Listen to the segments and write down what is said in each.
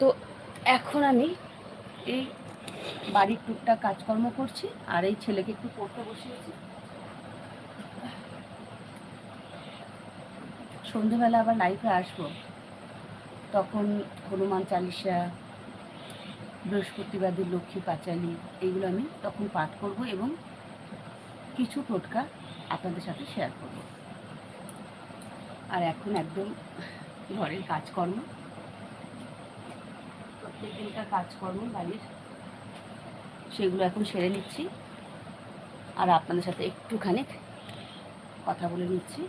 তো এখন আমি এই বাড়ির টুকটাক কাজকর্ম করছি আর এই ছেলেকে একটু পড়তে বসিয়েছি। সন্ধেবেলা আবার লাইফে আসব। তখন হনুমান চালিসা বৃহস্পতিবাদের লক্ষ্মী পাঁচালি, এইগুলো আমি তখন পাঠ করব এবং কিছু টোটকা আপনাদের সাথে শেয়ার করব। আর এখন একদম ঘরের কাজকর্ম। দিনকার কাজকর্ম বাড়ির সেগুলো এখন সেরে নিচ্ছি। আর আপনাদের সাথে একটুখানি কথা বলে নিচ্ছি।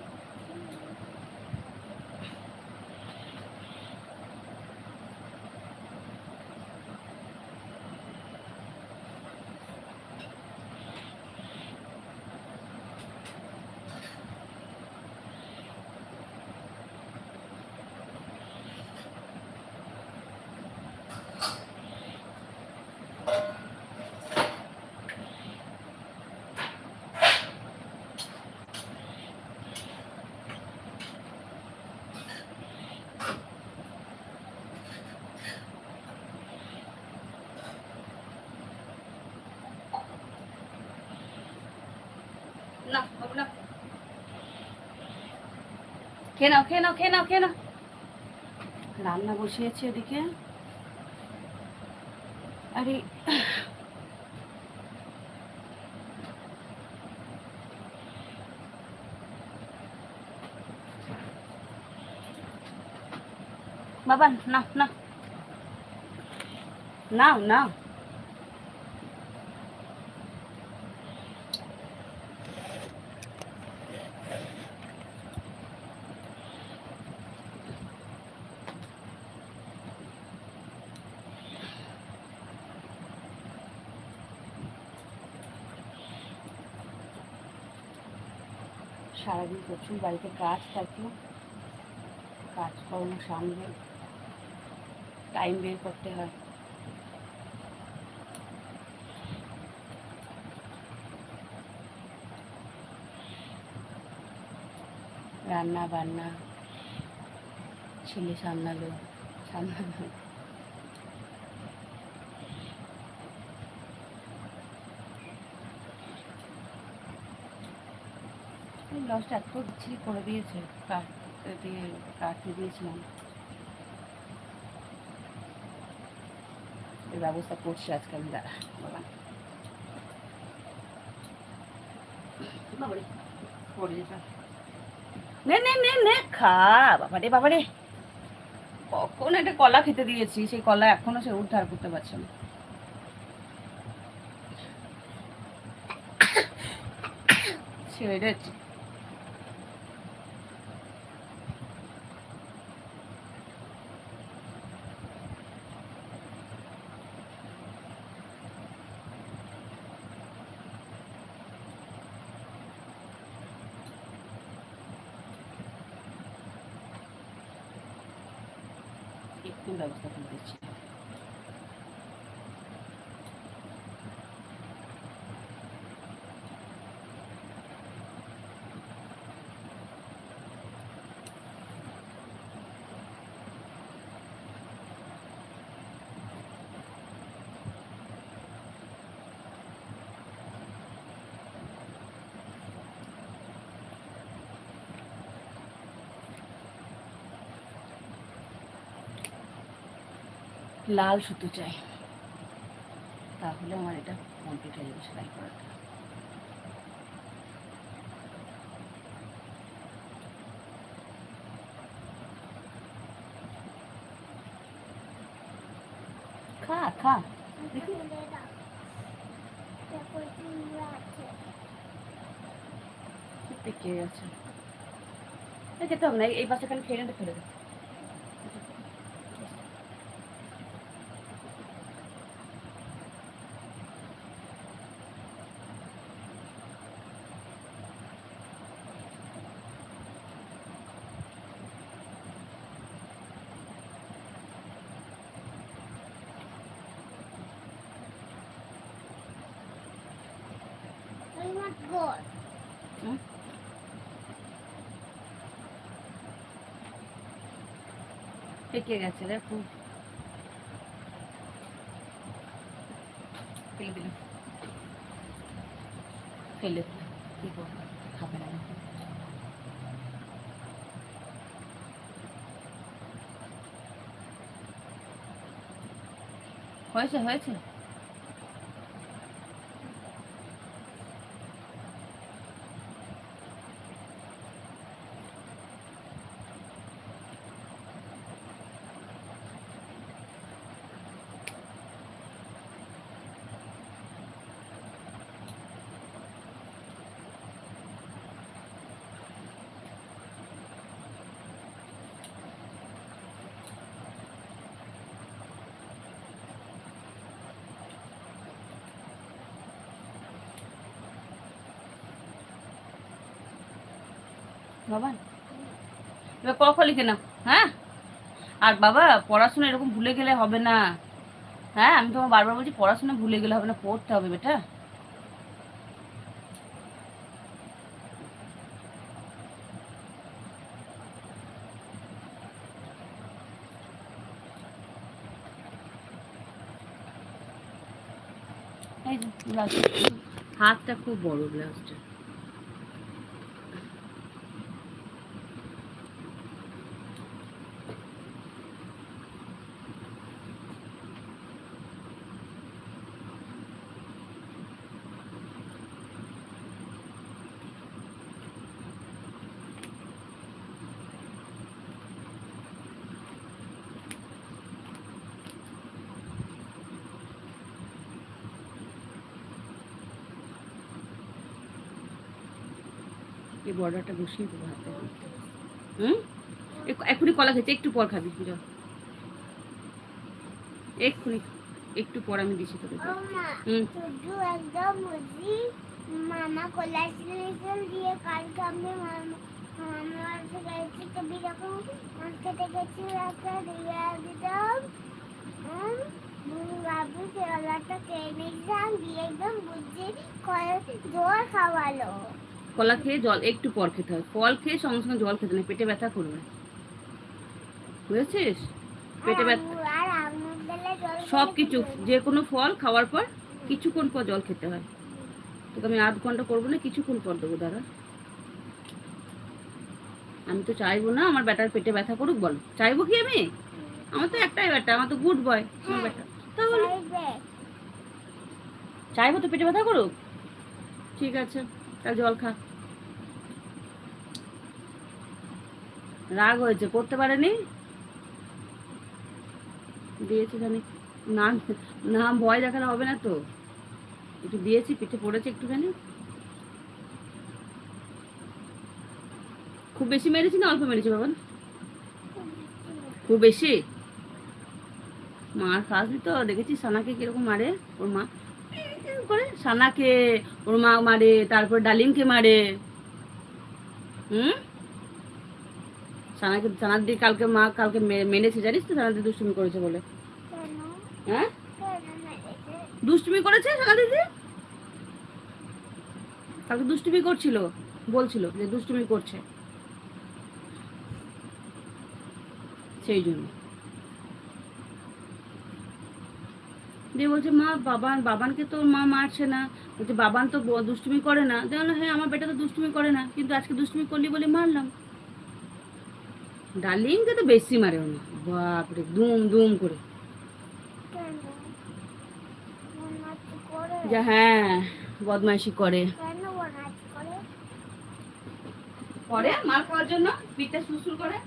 খেয়ে নাও খেয়ে নাও রান্না বসিয়েছি ওদিকে আরে বাবা না না নাও নাও। সারাদিন প্রচুর বাড়িতে কাজ থাকে কাজকর্ম সামলে টাইম বের করতে হয়। রান্না বান্না, ছেলে সামলালো সামলালো। লসটা এত বিচ্ছিরি করে দিয়েছে, কাট কাটতে দিয়েছিলাম। ব্যবস্থা করছি আজকে আমি দাঁড়া কখন একটা কলা খেতে দিয়েছি, সেই কলা এখনও সে উদ্ধার করতে পারছে না। লাল সুতো চাই। তাহলে আমার এটা কমপ্লিট হয়ে যাবে সেলাই করাটা। খা খা। গেছে এই খেতে না এই বাচ্চা খালি খেয়ে ফেলে দেবে four. Hmm? গেছে দেখো ফেলে দিল ফেলে কি খাবে না হয়েছে হয়েছে বাবা। এবার ক খ লিখে নাও হ্যাঁ? আর বাবা, পড়াশোনা এরকম ভুলে গেলে হবে না। হ্যাঁ আমি তোমার বারবার বলছি, পড়াশোনা ভুলে গেলে হবে না, পড়তে হবে বেটা। হাতটা খুব বড় ব্লাউজটা এই বর্ডারটা বসিয়ে দেবো হাতে। হুম? এক্ষুনি কলা খেতে একটু পর খাবি যাও এক্ষুনি একটু পর আমি দিছি তোকে। হুম। একদম মামা কোলাসিলেশন দিয়ে কালকে আমি আমার গেছি তো বিরকম। মাছ খেতে গেছি একটা দিয়ে একদম। বাবু কেলাটা খেয়ে দিয়ে একদম বুঝি জোর খাওয়ালো। কলা খেয়ে জল একটু পর খেতে হয়। ফল খেয়ে সঙ্গে সঙ্গে জল খেতে নেই পেটে ব্যথা করবে। বুঝেছিস? পেটে ব্যথা সব কিছু কিছু যে কোনো ফল খাওয়ার পর কিছুক্ষণ পর জল খেতে হয়। তোকে আমি আধ ঘণ্টা করব না কিছুক্ষণ পর দেবো দাদা আমি তো চাইব না আমার ব্যাটার পেটে ব্যথা করুক বল। চাইব কি আমি? আমার তো একটাই ব্যাটা আমার তো গুড বয় আমার ব্যাটা। তাহলে চাইব তো পেটে ব্যথা করুক? ঠিক আছে তাহলে জল খা। রাগ হয়েছে, করতে পারেনি? দিয়েছি জানি না না, ভয় দেখালে হবে না তো। একটু দিয়েছি, পিঠে পড়েছে একটুখানি। খুব বেশি মেরেছি না অল্প মেরেছি, বাবা? খুব বেশি? মার খাসনি তো, দেখেছি সানাকে কীরকম মারে, ওর মা। করে সানাকে, ওর মা মারে, তারপর ডালিমকে মারে। হুম? সানাকে সানার দিয়ে কালকে মা কালকে মেনেছে, জানিস তো সানাদি দুষ্টুমি করেছে বলে। হ্যাঁ? দুষ্টুমি করেছে সানা দিদি কালকে দুষ্টুমি করছিল, বলছিল যে দুষ্টুমি করছে। সেই জন্য। দিয়ে বলছে, মা, বাবান বাবানকে তো মা মারছে না। বলছে, বাবান তো দুষ্টুমি করে না। দেখল হ্যাঁ আমার বেটা তো দুষ্টুমি করে না, কিন্তু আজকে দুষ্টুমি করলি বলে মারলাম। ডার্লিংকে তো বেশি মারে উনি। বাপরে দুম দুম করে। যে হ্যাঁ বদমাইশি করে। করে? করে মার খাওয়ার জন্য পিঠটা সুসুর করে।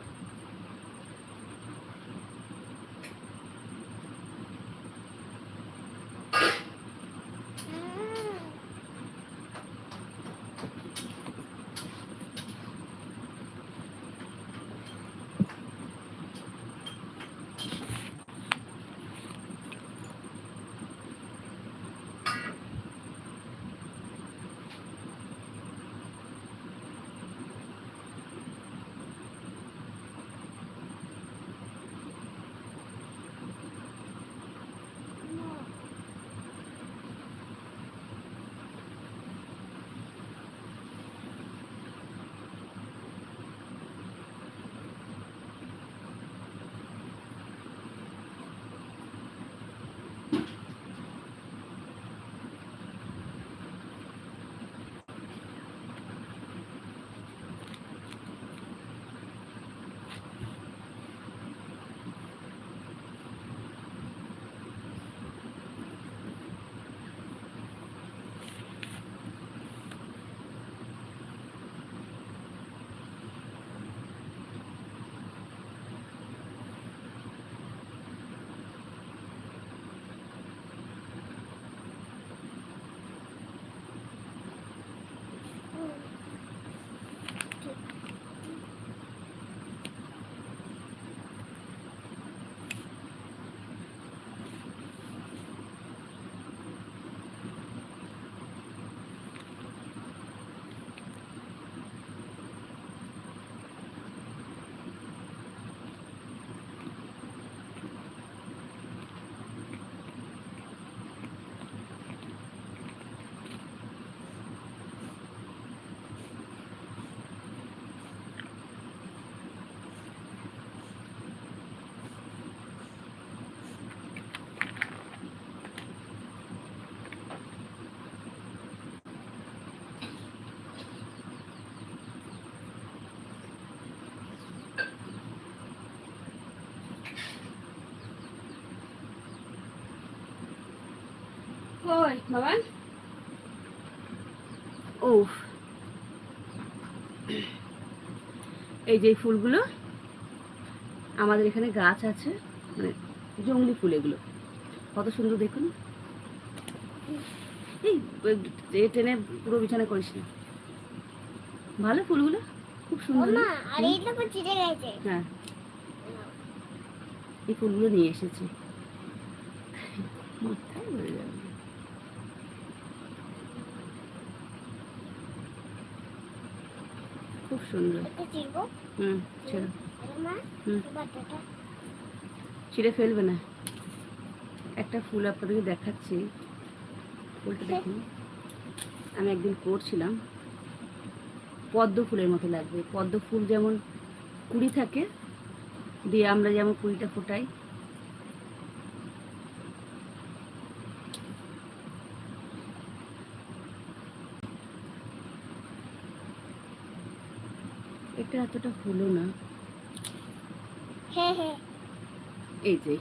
কই বাবান ও এই যে এই ফুলগুলো আমাদের এখানে গাছ আছে মানে জঙ্গলি ফুল এগুলো। কত সুন্দর দেখুন। এই টেনে পুরো বিছানা করিস না। ভালো ফুলগুলো খুব সুন্দর। হ্যাঁ। এই ফুলগুলো নিয়ে এসেছি। মাথায় ধরে যাবে খুব সুন্দর। হুম ছেড়ে হুম। ছিঁড়ে ফেলবে না। একটা ফুল আপনাদেরকে দেখাচ্ছি। ফুলটা দেখুন। আমি একদিন করছিলাম। পদ্ম ফুলের মতো লাগবে। পদ্ম ফুল যেমন কুড়ি থাকে দিয়ে আমরা যেমন কুড়িটা ফোটাই এটা এতটা হলো না। হ্যাঁ হ্যাঁ। এই যে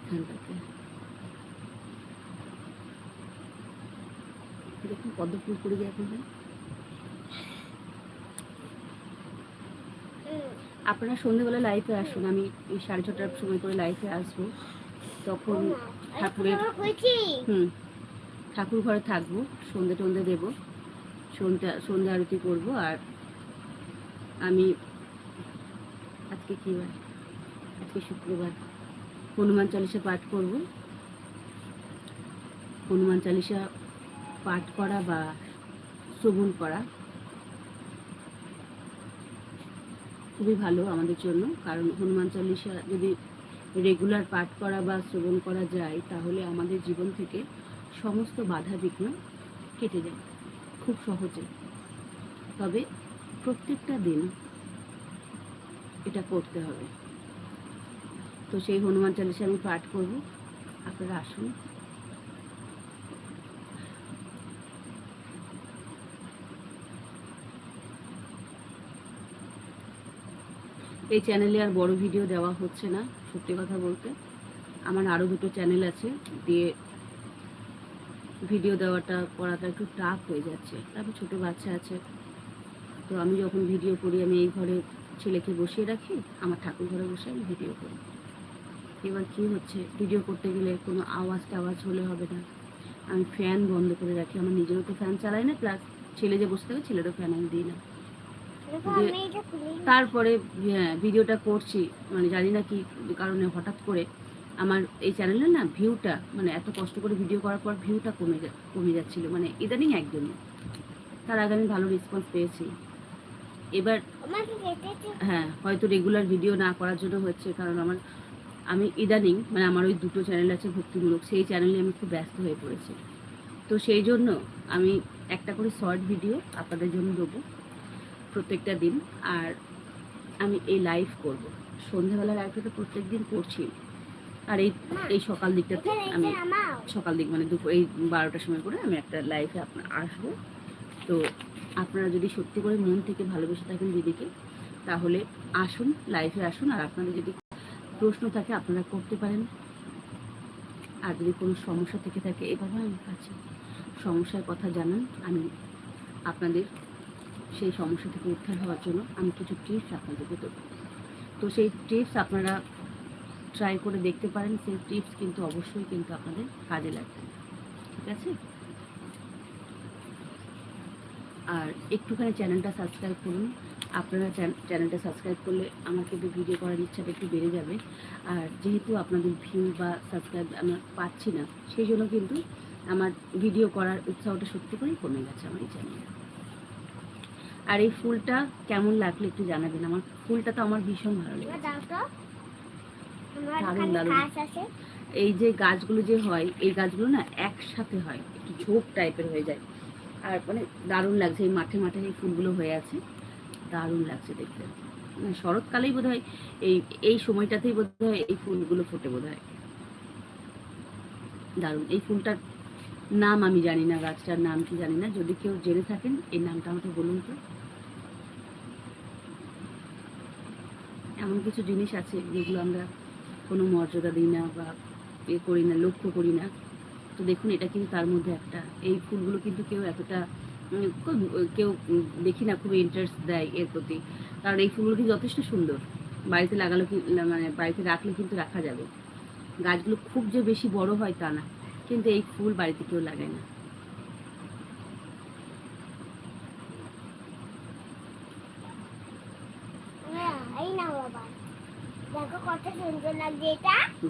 দেখুন পদ্ম ফুল করে যায় আপনাদের আপনারা সন্ধ্যেবেলা লাইফে আসুন আমি এই সাড়ে ছটার সময় করে লাইফে আসব। তখন ঠাকুরের হুম ঠাকুর ঘরে থাকব সন্ধে টন্ধে দেবো। সন্ধ্যা সন্ধ্যা আরতি করব আর আমি আজকে কী বার? আজকে শুক্রবার। হনুমান চালিশা পাঠ করব। হনুমান চালিসা পাঠ করা বা শ্রবণ করা খুবই ভালো আমাদের জন্য। কারণ হনুমান চালিসা যদি রেগুলার পাঠ করা বা শ্রবণ করা যায়, তাহলে আমাদের জীবন থেকে সমস্ত বাধা বিঘ্ন কেটে যায়। খুব সহজে। তবে প্রত্যেকটা দিন এটা করতে হবে। তো সেই হনুমান চালিসা আমি পাঠ করব। আপনারা আসুন। এই চ্যানেলে আর বড় ভিডিও দেওয়া হচ্ছে না, সত্যি কথা বলতে। আমার আরও দুটো চ্যানেল আছে, দিয়ে ভিডিও দেওয়াটা করাটা একটু টাফ হয়ে যাচ্ছে। তারপর ছোটো বাচ্চা আছে, তো আমি যখন ভিডিও করি, আমি এই ঘরে ছেলেকে বসিয়ে রাখি আমার ঠাকুর ঘরে বসে আমি ভিডিও করি। এবার কি হচ্ছে? ভিডিও করতে গেলে কোনো আওয়াজ টাওয়াজ হলে হবে না। আমি ফ্যান বন্ধ করে রাখি আমার নিজেরও তো ফ্যান চালাই না প্লাস ছেলে যে বসে থাকে ছেলেরও ফ্যান আমি দিই না। তারপরে হ্যাঁ ভিডিওটা করছি মানে জানি না কি কারণে হঠাৎ করে আমার এই চ্যানেলে না ভিউটা মানে এত কষ্ট করে ভিডিও করার পর ভিউটা কমে যা- কমে যাচ্ছিল মানে ইদানিং একদমই। তার আগে আমি ভালো রেসপন্স পেয়েছি। এবার হ্যাঁ হয়তো রেগুলার ভিডিও না করার জন্য হচ্ছে কারণ আমার আমি ইদানিং মানে আমার ওই দুটো চ্যানেল আছে ভক্তিমূলক সেই চ্যানেলে আমি খুব ব্যস্ত হয়ে পড়েছি। তো সেই জন্য আমি একটা করে শর্ট ভিডিও আপনাদের জন্য দেবো প্রত্যেকটা দিন আর আমি এই লাইভ করব। সন্ধ্যাবেলা লাইভটা তো প্রত্যেক দিন করছি। আর এই এই সকাল দিকটাতে আমি সকাল দিক মানে দুপুর এই বারোটার সময় করে আমি একটা লাইভে আপনার আসব। তো আপনারা যদি সত্যি করে মন থেকে ভালোবেসে থাকেন দিদিকে, তাহলে আসুন লাইফে আসুন, আর আপনাদের যদি প্রশ্ন থাকে আপনারা করতে পারেন। আর যদি কোনো সমস্যা থেকে থাকে এভাবে আমার কাছে সমস্যার কথা জানান। আমি আপনাদের সেই সমস্যা থেকে উদ্ধার হওয়ার জন্য আমি কিছু টিপস আপনাদেরকে দেবো তো সেই টিপস আপনারা ট্রাই করে দেখতে পারেন। সেই টিপস কিন্তু অবশ্যই কিন্তু আপনাদের কাজে লাগবে। ঠিক আছে? আর একটুখানি চ্যানেলটা সাবস্ক্রাইব করুন। আপনারা চ্যানেলটা সাবস্ক্রাইব করলে আমার কিন্তু ভিডিও করার ইচ্ছাটা একটু বেড়ে যাবে। আর যেহেতু আপনাদের ভিউ বা সাবস্ক্রাইব আমরা পাচ্ছি না সেই জন্য কিন্তু আমার ভিডিও করার উৎসাহটা সত্যি করেই কমে গেছে আমার এই চ্যানেলে আর এই ফুলটা কেমন লাগল একটু জানাবেন? আমার ফুলটা তো আমার ভীষণ ভালো। আমার দারুণ, দারুণ। এই যে গাছগুলো যে হয় এই গাছগুলো না একসাথে হয় একটু ঝোপ টাইপের হয়ে যায়। আর মানে দারুণ লাগছে, এই মাঠে মাঠে এই ফুলগুলো হয়ে আছে, দারুণ লাগছে দেখতে। মানে শরৎকালেই বোধ হয় এই এই সময়টাতেই বোধ হয় এই ফুলগুলো ফোটে বোধ হয় দারুণ, এই ফুলটার নাম আমি জানি না, গাছটার নাম কি জানি না, যদি কেউ জেনে থাকেন এই নামটা আমাকে বলুন তো। এমন কিছু জিনিস আছে যেগুলো আমরা কোনো মর্যাদা দিই না বা এ করি না, লক্ষ্য করি না। তো দেখুন এটা কিন্তু তার মধ্যে একটা। এই ফুলগুলো কিন্তু কেউ এতটা কেউ দেখি না খুব ইন্টারেস্ট দেয় এর প্রতি। কারণ এই ফুলগুলো কিন্তু যথেষ্ট সুন্দর। বাড়িতে লাগালো মানে বাড়িতে রাখলে কিন্তু রাখা যাবে। গাছগুলো খুব যে বেশি বড় হয় তা না। কিন্তু এই ফুল বাড়িতে কেউ লাগায় না। হ্যাঁ,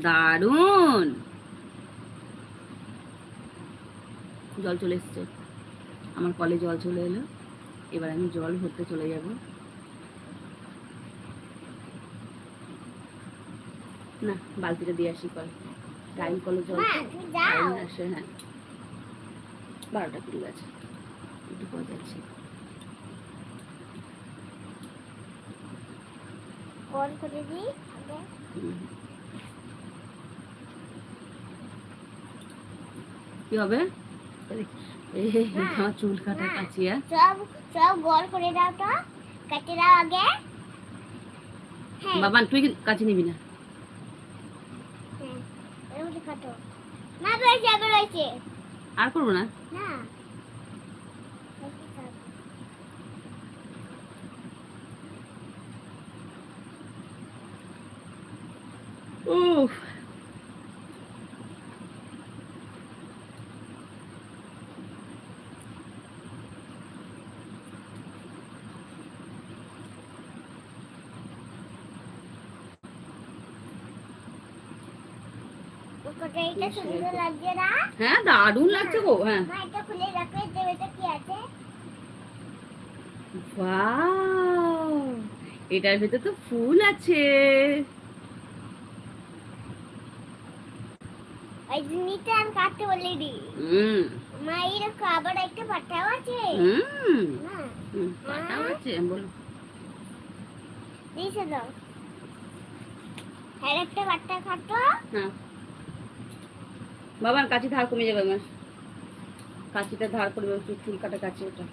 দারুণ! জল চলে এসছে। আমার কলে জল চলে এলো। এবার আমি জল ভরতে চলে যাব। না বালতিটা দিয়ে আসি কল। টাইম কলে জল টাইম আসে হ্যাঁ। বারোটা কুড়ি গেছে একটু পর যাচ্ছি। কল করে দিই কি হবে? এই চুল কাটা। কাচিয়া সব সব গোল করে দাও তো। কেটে দাও আগে। হ্যাঁ। বাবা তুই কাচি নিবি না। হ্যাঁ আর করব না? না উফ কটাইটা সুন্দর লাগছে না হ্যাঁ দারুণ লাগছে গো হ্যাঁ। এটার ভেতর তো ফুল আছে। আবার একটা পাঠাও আছে। পাতাও আছে বলো। দিয়েছে দাও। আর একটা পাট্টা কাটো। হ্যাঁ। বাবার কাছে ধার কমে যাবে আমার। কাছিটা ধার করবে চুল কাটা কাছে ওটা।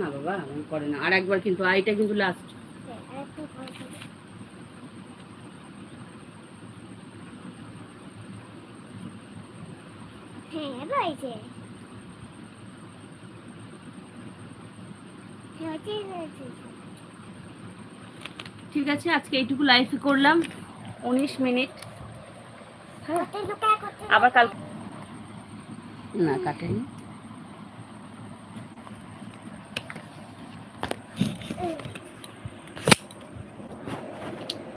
না বাবা এমন করে না। আর একবার কিন্তু আর এটা কিন্তু লাস্ট একটা হ্যাঁ রয়েছে। হ্যাঁ ঠিক আছে আজকে এইটুকু লাইফে করলাম। উনিশ মিনিট। হ্যাঁ। আবার কাল না কাটেনি।